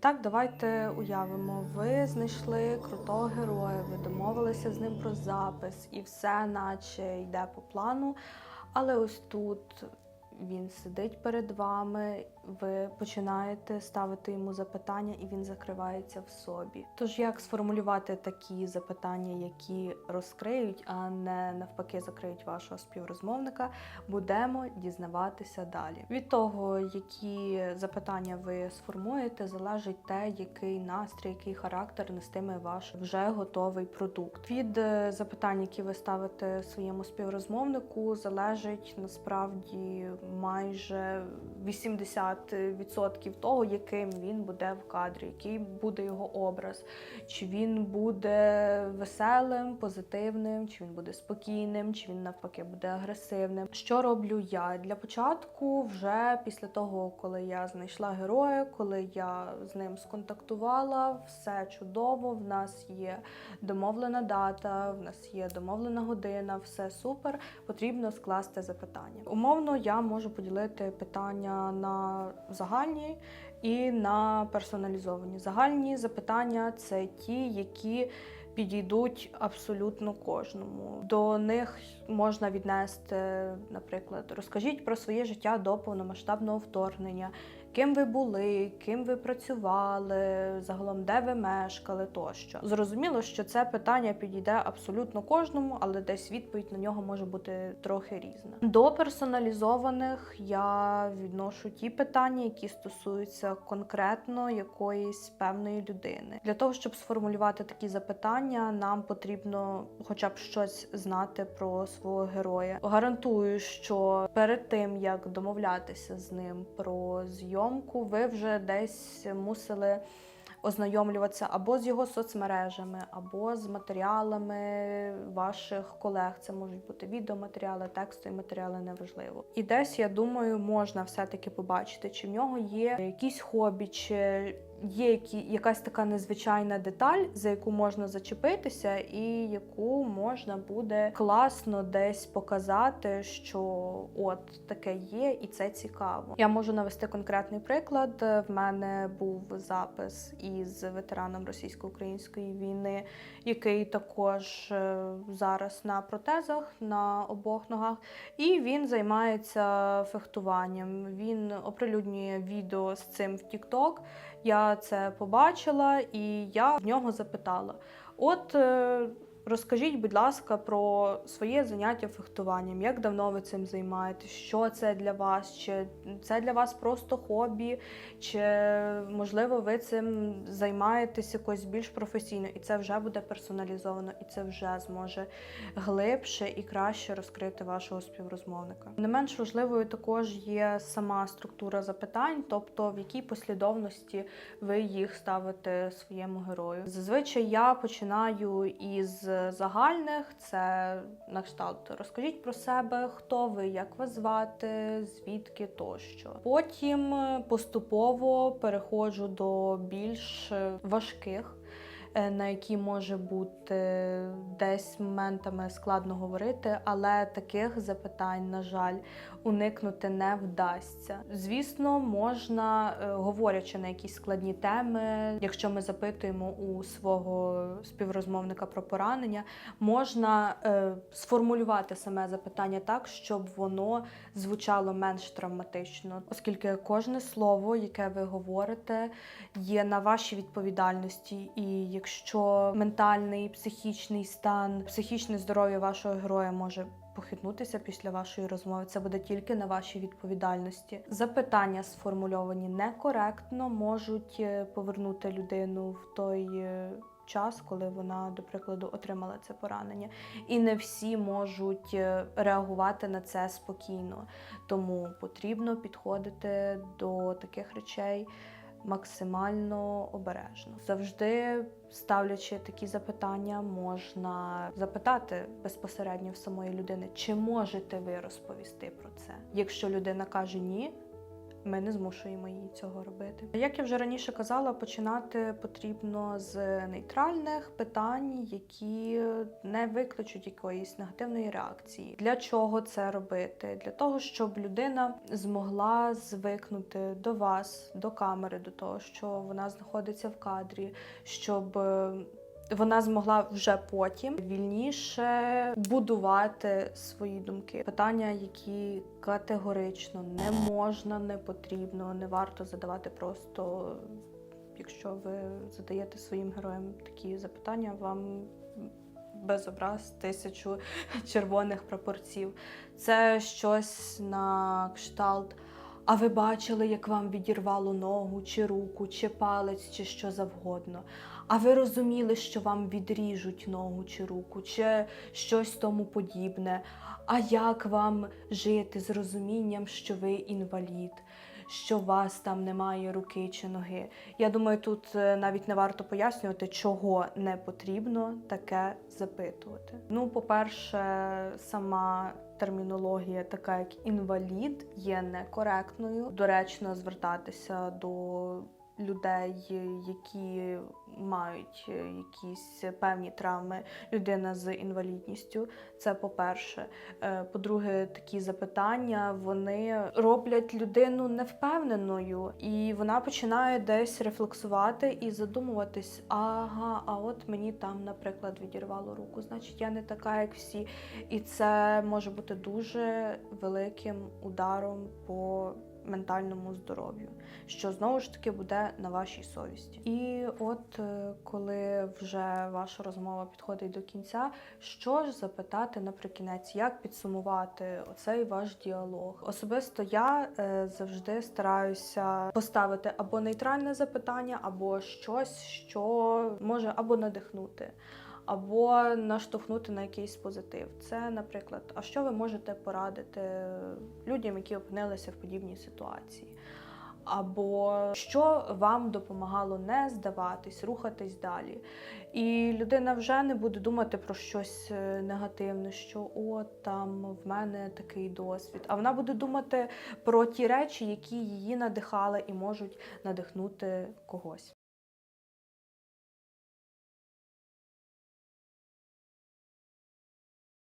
так, давайте уявимо. Ви знайшли крутого героя, ви домовилися з ним про запис, і все, наче йде по плану. Але ось тут він сидить перед вами, ви починаєте ставити йому запитання, і він закривається в собі. Тож як сформулювати такі запитання, які розкриють, а не навпаки закриють вашого співрозмовника, будемо дізнаватися далі. Від того, які запитання ви сформуєте, залежить те, який настрій, який характер нестиме ваш вже готовий продукт. Від е, запитань, які ви ставите своєму співрозмовнику, залежить насправді майже 80% того, яким він буде в кадрі, який буде його образ, чи він буде веселим, позитивним, чи він буде спокійним, чи він навпаки буде агресивним. Що роблю я? Для початку, вже після того, коли я знайшла героя, коли я з ним сконтактувала, все чудово. В нас є домовлена дата, в нас є домовлена година, все супер. Потрібно скласти запитання. Умовно, я можу поділити питання на загальні і на персоналізовані. Загальні запитання це ті, які підійдуть абсолютно кожному. До них можна віднести, наприклад, розкажіть про своє життя до повномасштабного вторгнення. Ким ви були, ким ви працювали, загалом де ви мешкали тощо. Зрозуміло, що це питання підійде абсолютно кожному, але десь відповідь на нього може бути трохи різна. До персоналізованих я відношу ті питання, які стосуються конкретно якоїсь певної людини. Для того, щоб сформулювати такі запитання, нам потрібно хоча б щось знати про свого героя. Гарантую, що перед тим як домовлятися з ним про зйомку, ви вже десь мусили ознайомлюватися або з його соцмережами, або з матеріалами ваших колег. Це можуть бути відеоматеріали, текстові матеріали, неважливо. І десь, я думаю, можна все-таки побачити, чи в нього є якісь хобі, чи є які, якась така незвичайна деталь, за яку можна зачепитися, і яку можна буде класно десь показати, що от таке є, і це цікаво. Я можу навести конкретний приклад. В мене був запис із ветераном російсько-української війни, який також е, зараз на протезах на обох ногах, і він займається фехтуванням. Він оприлюднює відео з цим в TikTok. Я це побачила і я в нього запитала: от е, розкажіть, будь ласка, про своє заняття фехтуванням. Як давно ви цим займаєтесь? Що це для вас? Чи це для вас просто хобі? Чи можливо ви цим займаєтесь якось більш професійно? І це вже буде персоналізовано, і це вже зможе глибше і краще розкрити вашого співрозмовника. Не менш важливою також є сама структура запитань, тобто в якій послідовності ви їх ставите своєму герою. Зазвичай я починаю із загальних, це на кшталт. Розкажіть про себе, хто ви, як вас звати, звідки тощо. Потім е, поступово переходжу до більш е, важких. Е, На які може бути десь моментами складно говорити, але таких запитань, на жаль, уникнути не вдасться. Звісно, можна, е, говорячи на якісь складні теми, якщо ми запитуємо у свого співрозмовника про поранення, можна е, сформулювати саме запитання так, щоб воно звучало менш травматично, оскільки кожне слово, яке ви говорите, є на вашій відповідальності, і якщо ментальний, психічний стан, психічне здоров'я вашого героя може похитнутися після вашої розмови. Це буде тільки на вашій відповідальності. Запитання сформульовані некоректно, можуть е, повернути людину в той. е, Час, коли вона, до прикладу, отримала це поранення, і не всі можуть е, реагувати на це спокійно. Тому потрібно підходити до таких речей максимально обережно. Завжди ставлячи такі запитання, можна запитати безпосередньо в самої людини, чи можете ви розповісти про це. Якщо людина каже ні, ми не змушуємо її цього робити. Як я вже раніше казала, починати потрібно з нейтральних питань, які не викличуть якоїсь негативної реакції. Для чого це робити? Для того, щоб людина змогла звикнути до вас, до камери, до того, що вона знаходиться в кадрі, щоб е, вона змогла вже потім вільніше будувати свої думки. Питання, які категорично не можна, не потрібно, не варто задавати просто. Якщо ви задаєте своїм героям такі запитання, вам без образ тисячу червоних прапорців. Це щось на кшталт. А ви бачили, як вам відірвало ногу, чи руку, чи палець, чи що завгодно. А ви розуміли, що вам відріжуть ногу чи руку, чи щось тому подібне. А як вам жити з розумінням, що ви інвалід, що у вас там немає руки чи ноги? Я думаю, тут е, навіть не варто пояснювати, чого не потрібно таке запитувати. Ну, по-перше, сама термінологія, така як інвалід, є некоректною. Доречно звертатися до людей, які мають якісь певні травми, людина з інвалідністю. Це по-перше. Е, По-друге, такі запитання вони роблять людину невпевненою, і вона починає десь рефлексувати і задумуватись: ага, а от мені там, наприклад, відірвало руку, значить, я не така, як всі. І це може бути дуже великим ударом по ментальному здоров'ю, що знову ж таки буде на вашій совісті. І от е, коли вже ваша розмова підходить до кінця, що ж запитати наприкінець, як підсумувати оцей ваш діалог? Особисто я е, завжди стараюся поставити або нейтральне запитання, або щось, що може або надихнути або наштовхнути на якийсь позитив. Це, наприклад, а що ви можете порадити людям, які опинилися в подібній ситуації? Або що вам допомагало не здаватись, рухатись далі. І людина вже не буде думати про щось е, негативне, що от там в мене такий досвід. А вона буде думати про ті речі, які її надихали і можуть надихнути когось.